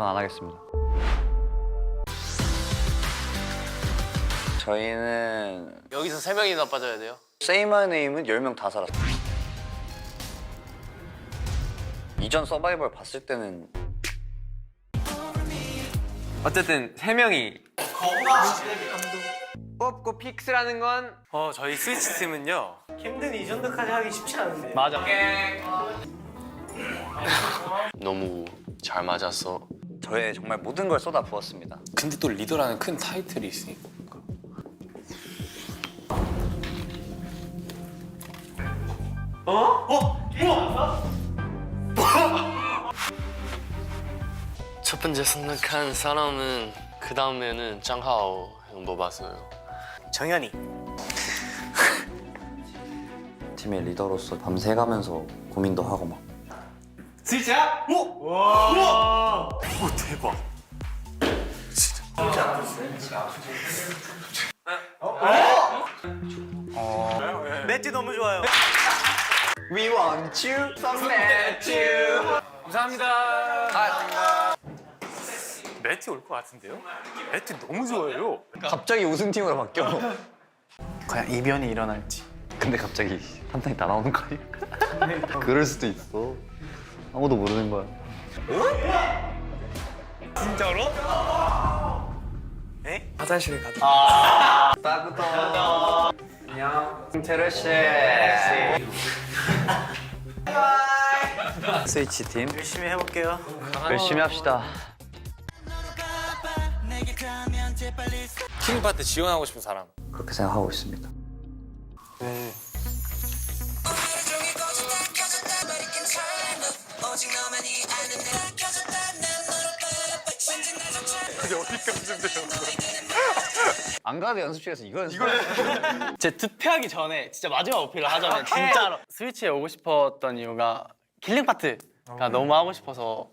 전 안 하겠습니다. 저희는 여기서 세 명이나 빠져야 돼요. My Name은 10명 다 살았어요. 이전 서바이벌 봤을 때는 어쨌든 세 명이 뽑고 픽스라는 건 어, 저희 스위치 팀은요. 캠든 이 정도까지 하기 쉽지 않은데. 맞아. 너무 잘 맞았어. 저의 정말 모든 걸 쏟아 부었습니다. 근데 또 리더라는 큰 타이틀이 있으니까. 첫 번째 선택한 사람은 그 다음에는 짱하오 형 뽑았어요. 정현이. 팀의 리더로서 밤새 가면서 고민도 하고 막 스위치야? 오! 와! 오 대박. 매트 너무 좋아요. We want you, some Matthew. 감사합니다. 매티 올 것 같은데요? 매티 너무 좋아요. 갑자기 우승팀으로 바뀌어. 과연 이변이 일어날지. 근데 갑자기 한탕이 다 나오는 거 아니야? 그럴 수도 있어. 아무도 모르는 거야. 화장실에 가자. 따구도. 안녕. 테르 씨. 스위치 팀 열심히 해볼게요. 열심히 합시다. 킹파트 지원하고 싶은 사람. 그렇게 생각하고 있습니다. 안 가도 연습실에서 이거 연습. 제 투표하기 전에 진짜 마지막 어필을 하자면 진짜로 스위치에 오고 싶었던 이유가 킬링 파트가 너무 하고 싶어서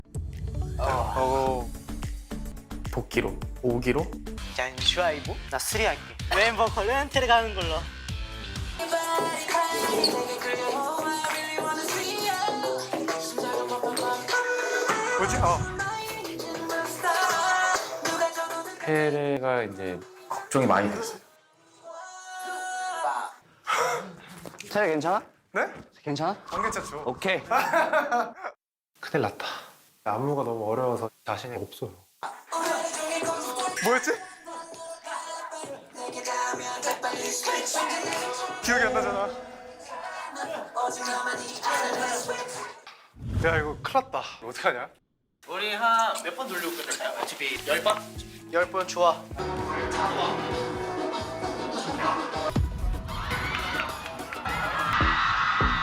복귀로. 오기로. 잠시와이보. 나 수리 할게. 멤 보컬은 들어가는 걸로. 페레가 이제 걱정이 많이 됐어요. 차례 괜찮아? 네? 괜찮아? 안 괜찮죠? 오케이. 큰일 났다. 안무가 너무 어려워서 자신이 없어요. 뭐였지? 기억이 안 나잖아. 야 이거 큰일 났다. 어떡하냐? 우리 한 몇 번 돌리고 끝내요? 어차피 열 번? 열 번 좋아.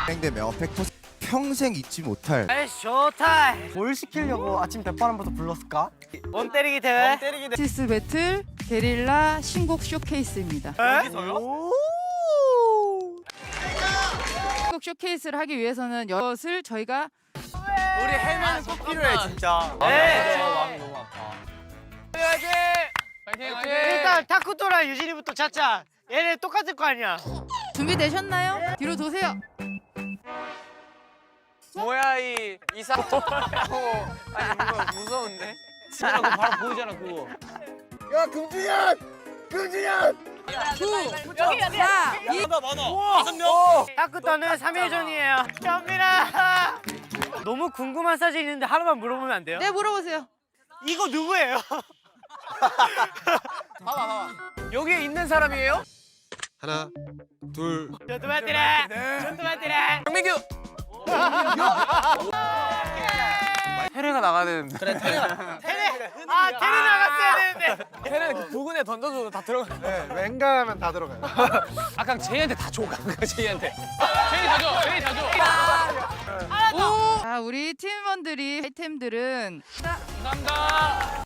진행되며 팩토 평생 잊지 못할 에이 좋다. 뭘 시키려고 아침 대바람부터 불렀을까? 원 때리기 대회. 원 때리기 대회. 아티스트 배틀 게릴라 신곡 쇼케이스입니다. 오! 신곡 쇼케이스를 하기 위해서는 이것을 저희가 우리 해면 꼭 필요해 진짜. 네. 마음이 너무 아파 일단 타쿠토랑 유진이부터 찾자. 얘네 똑같을 거 아니야. 준비되셨나요? 뒤로 도세요. 뭐야 이 이사. 아니 뭔가 무서운데? 그거 바로 보이잖아 그거 자, 이 타쿠토는 3일 전이에요. 현민아. 너무 궁금한 사진 있는데 하나만 물어보면 안 돼요? 네 물어보세요. 이거 누구예요? 여기에 있는 사람이에요? 하나 둘 조토마티라. 조토마티라. 정민규. 테레가 나가야 되는데. 테레. 아 테레 나갔어야 되는데. 테레는 그 부근에 던져줘도 다 들어가. 네, 왠가하면 다 들어가요. 아까 제이한테 다 줘. 아까 제이한테. 제이 다 줘. 제이 다 줘. 자, 우리 팀원들이 아이템들은 감사합니다.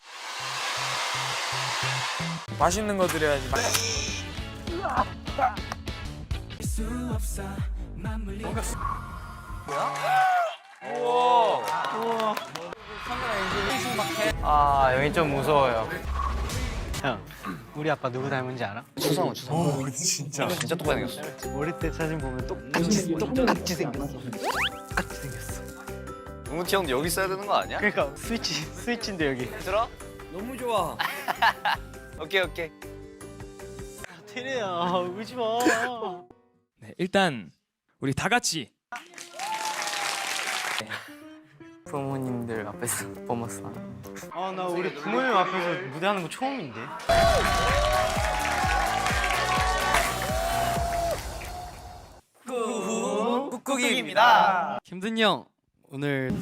맛있는 거 드려야지. 아 여기 좀 무서워요 우리 아빠 누구 닮은지 알아? 추성우 추성우. 진짜 진짜 똑같이 생겼어. 어릴 때 사진 보면 똑같이 똑같이 생겼어. 똑같이 생겼어. 동욱이 형도 여기 있어야 되는 거 아니야? 그러니까 스위치 스위치인데 여기. 들어? 너무 좋아. 오케이 오케이. 테레야 울지 마. 네, 일단 우리 다 같이 부모님들 앞에서 하는 아나 우리 부모님 앞에서 무대하는 거 처음인데. 꾹꾹입니다. 김든이 형 오늘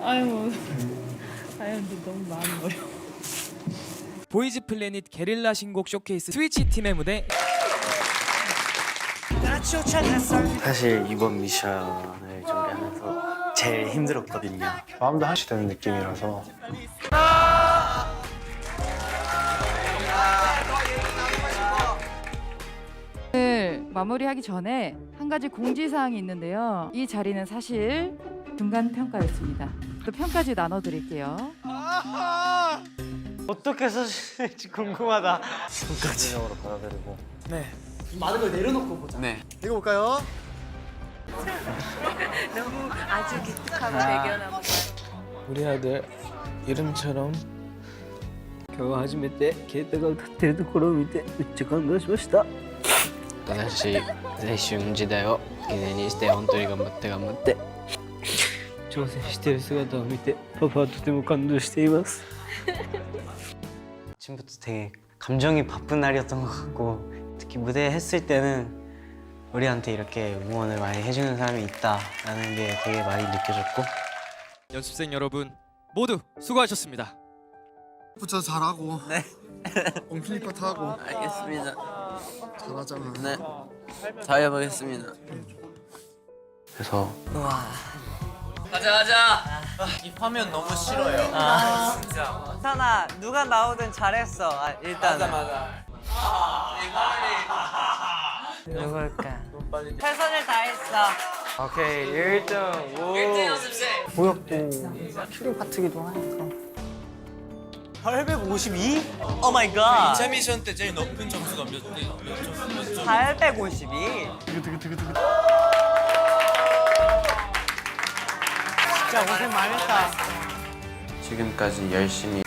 아유, 근데 너무 마음이 어려. 보이즈 플래닛 게릴라 신곡 쇼케이스 스위치 팀의 무대 사실 이번 미션을 준비하면서 제일 힘들었거든요. 마음도 한시 되는 느낌이라서 오늘 마무리하기 전에 한 가지 공지사항이 있는데요. 이 자리는 사실 중간 평가였습니다. 또 평가지 나눠드릴게요. 어떻게 써주실지 궁금하다. 진영으로 받아들이고. 읽어볼까요? 아주 기특하고 대견하고 우리 아들 이름처럼 今日初めてケイタが歌ってるところを見てめっちゃ感動しました私青春時代を記念にして本当に頑張って頑張って 挑戦してる姿を見てパパはとても感動しています 아침부터 되게 감정이 바쁜 날이었던 것 같고 특히 무대 했을 때는 우리한테 이렇게 응원을 많이 해주는 사람이 있다라는 게 되게 많이 느껴졌고 연습생 여러분 모두 수고하셨습니다. 붙여 잘하고. 네. 옹필리파 타고. 알겠습니다 잘하잖아. 네 잘해보겠습니다 그래서 선아 누가 나오든 잘했어. 아, 일단. 맞아 맞아. 누굴까? 최선을 다했어. 오케이 1등 오 1등 연습생 보였고 큐링 파트기도 하니까 852? 오 마이 갓. 2차 미션 때 제일 높은 점수가 몇 대? 852. 진짜 고생 많았다. 지금까지 열심히.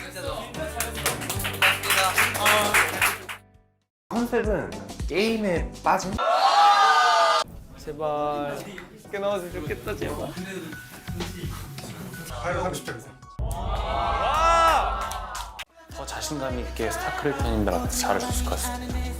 컨셉은 게임에 빠진? 제발. 쉽게 나왔으면 좋겠다 제발. 830점 더 자신감 있게 스타크래프트님들한테 잘할 수 있을 것 같습니다.